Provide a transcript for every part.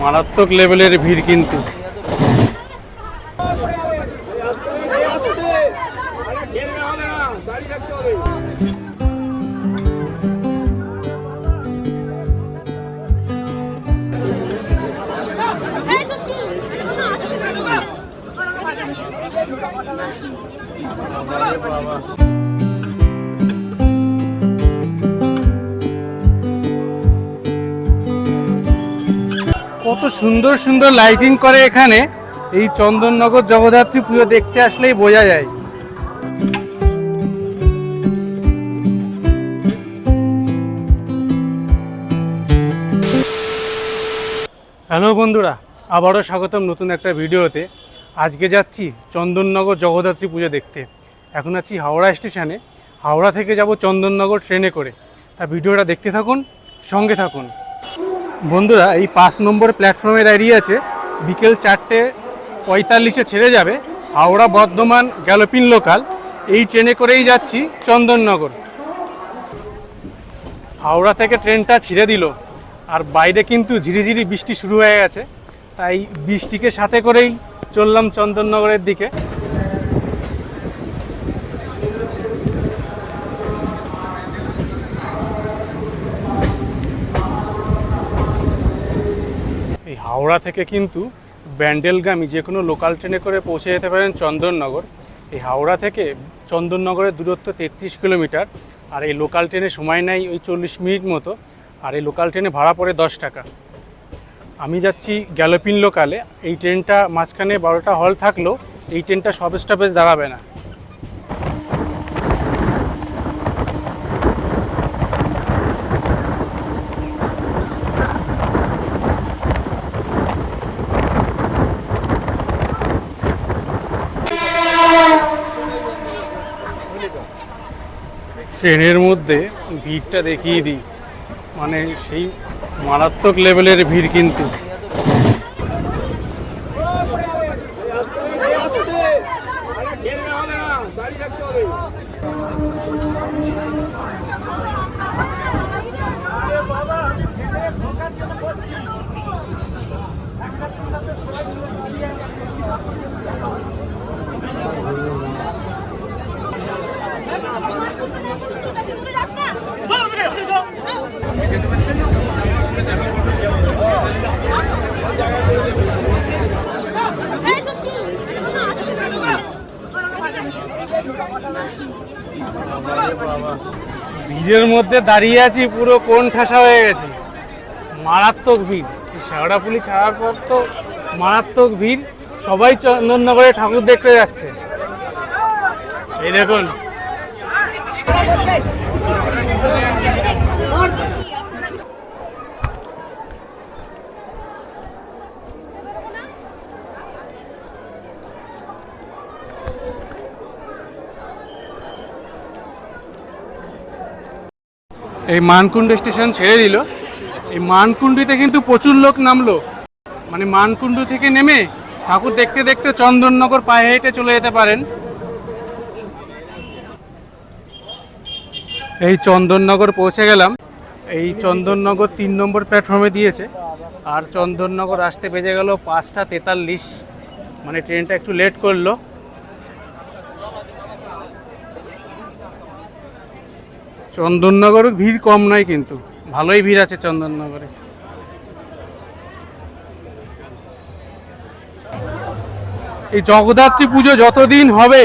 মারাত্মক লেভেলের ভিড় কিন্তু। কত সুন্দর সুন্দর লাইটিং করে এখানে। এই চন্দননগর জগদ্ধাত্রী পুজো দেখতে আসলেই বোঝা যায়। হ্যালো বন্ধুরা, আবারও স্বাগতম নতুন একটা ভিডিওতে। আজকে যাচ্ছি চন্দননগর জগদ্ধাত্রী পুজো দেখতে। এখন আছি হাওড়া স্টেশনে। হাওড়া থেকে যাব চন্দননগর ট্রেনে করে। তা ভিডিওটা দেখতে থাকুন, সঙ্গে থাকুন। বন্ধুরা, এই পাঁচ নম্বর প্ল্যাটফর্মে দাঁড়িয়ে আছে। বিকেল চারটে পঁয়তাল্লিশে ছেড়ে যাবে। হাওড়া বর্ধমান গ্যালোপিন লোকাল এই ট্রেনে করেই যাচ্ছি চন্দননগর। হাওড়া থেকে ট্রেনটা ছিঁড়ে দিল। আর বাইরে কিন্তু ঝিরিঝিরি বৃষ্টি শুরু হয়ে গেছে। তাই বৃষ্টিকে সাথে করেই চললাম চন্দননগরের দিকে। হাওড়া থেকে কিন্তু ব্যান্ডেলগামী যে কোনো লোকাল ট্রেনে করে পৌঁছে যেতে পারেন চন্দননগর। এই হাওড়া থেকে চন্দননগরের দূরত্ব তেত্রিশ কিলোমিটার, আর এই লোকাল ট্রেনে সময় নেয় ওই চল্লিশ মিনিট মতো, আর এই লোকাল ট্রেনে ভাড়া পড়ে দশ টাকা। আমি যাচ্ছি গ্যালোপিন লোকালে, এই ট্রেনটা মাঝখানে বারোটা হল থাকলেও এই ট্রেনটা সব স্টপেজ দাঁড়াবে না। ট্রেনের মধ্যে ভিড়টা দেখিয়ে দিই। মানে সেই মারাত্মক লেভেলের ভিড় কিন্তু। ভিড়ের মধ্যে দাঁড়িয়ে আছি, পুরো কোন ঠাসা হয়ে গেছে। মারাত্মক ভিড়। শ্যাওড়া পুলি ছাড়ার পর তো মারাত্মক ভিড়। সবাই চন্দননগরে ঠাকুর দেখতে যাচ্ছে। এই দেখুন। এই মানকুণ্ড স্টেশন ছেড়ে দিল। এই মানকুণ্ডিতে কিন্তু প্রচুর লোক নামলো। মানে মানকুণ্ডু থেকে নেমে ঠাকুর দেখতে দেখতে চন্দননগর পায়ে হেঁটে চলে যেতে পারেন। এই চন্দননগর পৌঁছে গেলাম। এই চন্দননগর তিন নম্বর প্ল্যাটফর্মে দিয়েছে। আর চন্দননগর আসতে বেজে গেল পাঁচটা তেতাল্লিশ। মানে ট্রেনটা একটু লেট করল। চন্দননগরে ভিড় কম নয় কিন্তু। ভালোই ভিড় আছে চন্দননগরে। এই জগদ্ধাত্রী পুজো যতদিন হবে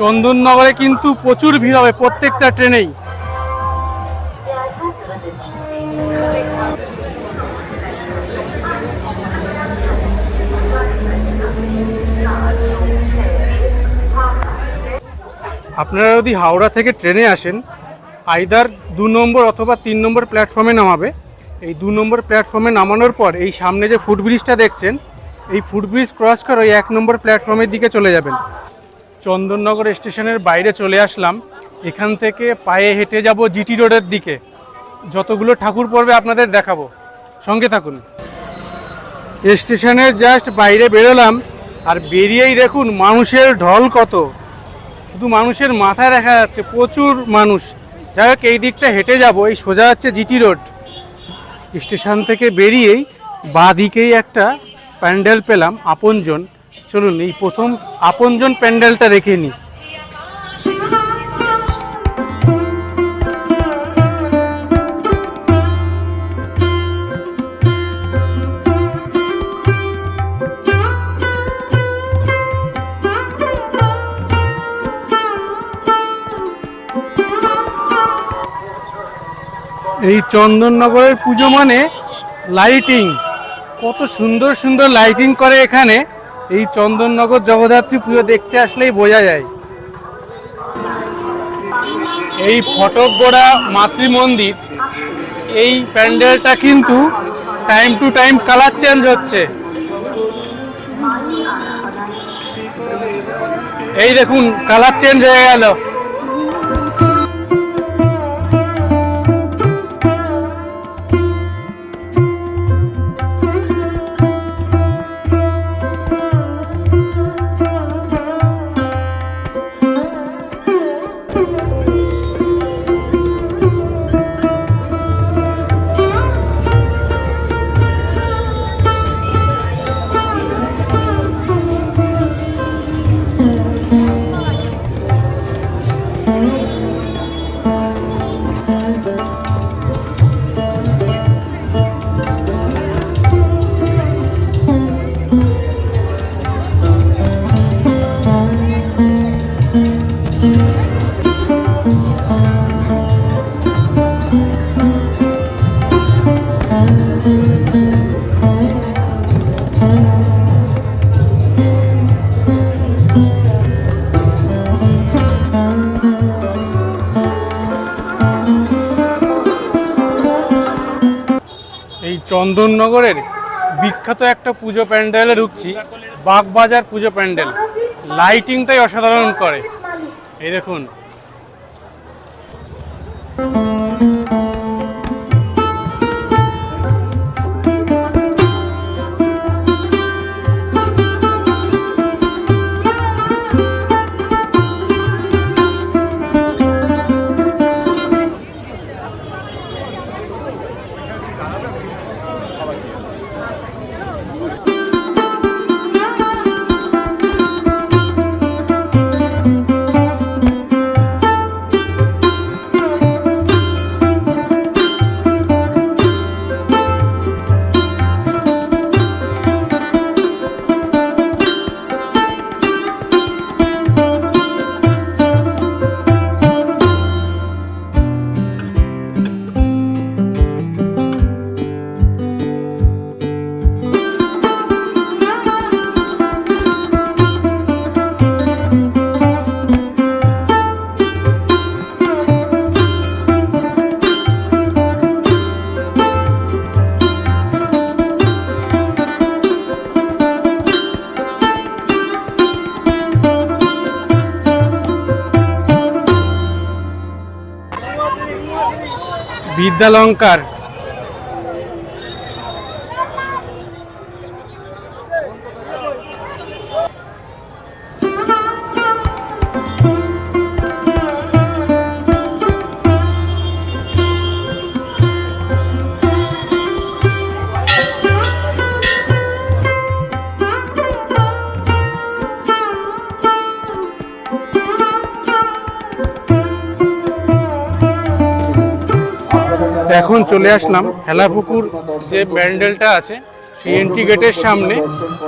চন্দননগরে কিন্তু প্রচুর ভিড় হবে প্রত্যেকটা ট্রেনেই। আপনারা যদি হাওড়া থেকে ট্রেনে আসেন আইদার দু নম্বর অথবা তিন নম্বর প্ল্যাটফর্মে নামাবে। এই দু নম্বর প্ল্যাটফর্মে নামানোর পর এই সামনে যে ফুটব্রিজটা দেখছেন, এই ফুটব্রিজ ক্রস করে ওই এক নম্বর প্ল্যাটফর্মের দিকে চলে যাবেন। চন্দননগর স্টেশনের বাইরে চলে আসলাম। এখান থেকে পায়ে হেঁটে যাব জিটি রোডের দিকে। যতগুলো ঠাকুর পড়বে আপনাদের দেখাবো। সঙ্গে থাকুন। স্টেশনের জাস্ট বাইরে বেরোলাম আর বেরিয়েই দেখুন মানুষের ঢল কত। শুধু মানুষের মাথায় দেখা যাচ্ছে, প্রচুর মানুষ। যাই হোক, এই দিকটা হেঁটে যাব, এই সোজা হচ্ছে জিটি রোড। স্টেশন থেকে বেরিয়েই বাঁদিকেই একটা প্যান্ডেল পেলাম, আপনজন। চলুন, এই প্রথম আপনজন প্যান্ডেলটা রেখে নিই। এই চন্দননগরের পুজো মানে লাইটিং কত সুন্দর সুন্দর লাইটিং করে এখানে। এই চন্দননগর জগদ্ধাত্রী পুজো দেখতে আসলেই বোঝা যায়। এই ফটকগোড়া মাতৃ মন্দির, এই প্যান্ডেলটা কিন্তু time to time colour change হচ্ছে। এই দেখুন কালার চেঞ্জ হয়ে গেল। চন্দননগরের বিখ্যাত একটা পুজো প্যান্ডেলে ঢুকছি বাগবাজার পুজো প্যান্ডেল। লাইটিংটাই অসাধারণ করে। এই দেখুন। বিদ্যালঙ্কার এখন চলে আসলাম হেলাপুকুর যে প্যান্ডেলটা আছে, সেই এন্ট্রি গেটের সামনে।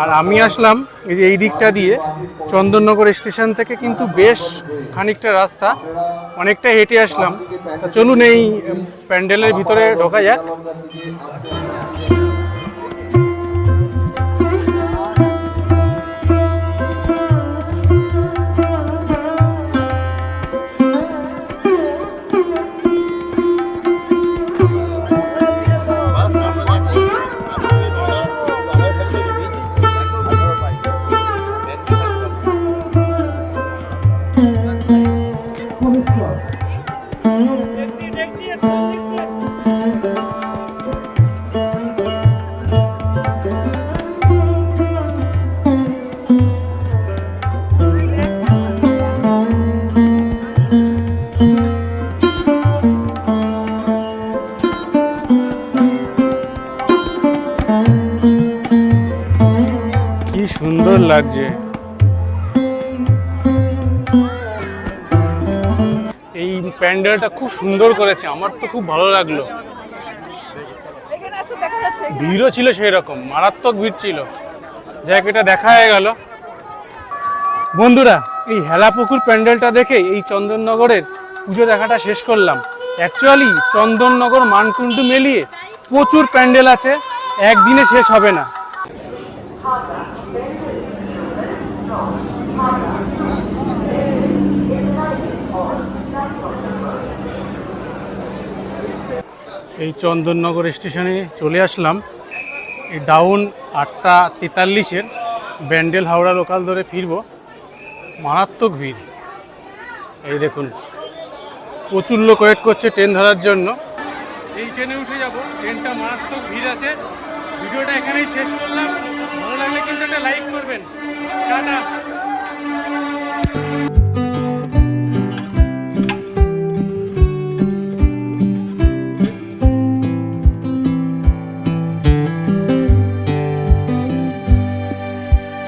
আর আমি আসলাম এই যে এই দিকটা দিয়ে। চন্দননগর স্টেশন থেকে কিন্তু বেশ খানিকটা রাস্তা, অনেকটা হেঁটে আসলাম। চলুন এই প্যান্ডেলের ভিতরে ঢোকা যাক। লাগছে এই প্যান্ডেলটা খুব সুন্দর করেছে, আমার তো খুব ভালো লাগল। ভিড়ও ছিল সেই রকম মারাত্মক ভিড় ছিল। জায়গাটা দেখা হয়ে গেল। বন্ধুরা, এই হেলাপুকুর প্যান্ডেলটা দেখে এই চন্দননগরের পুজো দেখাটা শেষ করলাম। অ্যাকচুয়ালি চন্দননগর মানকুণ্ডু মেলিয়ে প্রচুর প্যান্ডেল আছে, একদিনে শেষ হবে না। এই চন্দননগর স্টেশনে চলে আসলাম। এই ডাউন আটটা তেতাল্লিশের ব্যান্ডেল হাওড়া লোকাল ধরে ফিরবো। মারাত্মক ভিড়। এই দেখুন, প্রচুর লোক ওয়েট করছে ট্রেন ধরার জন্য। এই ট্রেনে উঠে যাব। ট্রেনটা মারাত্মক ভিড় আছে। ভিডিওটা এখানেই শেষ করলাম। ভালো লাগলে কিন্তু একটা লাইক করবেন। টাটা।